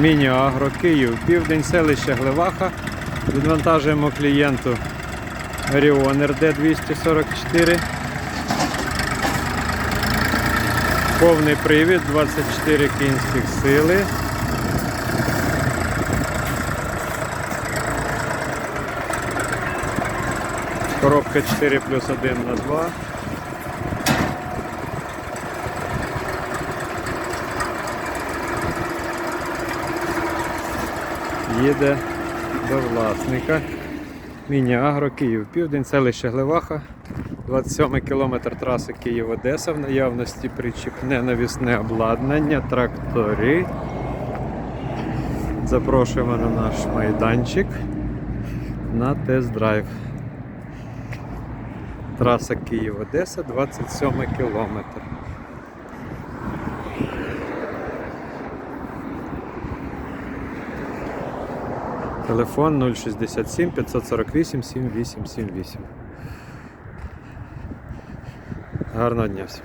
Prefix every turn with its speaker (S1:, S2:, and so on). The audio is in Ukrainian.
S1: Міні-Агро, Київ, Південь, селище Глеваха. Відвантажуємо клієнту Оріон РД-244. Повний привід, 24 кінських сили. Коробка 4 плюс 1 на 2. Їде до власника. Міні-Агро, Київ, Південь, селище Глеваха. 27 кілометр траси Київ-Одеса. В наявності причіпне навісне обладнання, трактори. Запрошуємо на наш майданчик на тест-драйв. Траса Київ-Одеса, 27 кілометр. Телефон 067 548 7878. Гарного дня всім.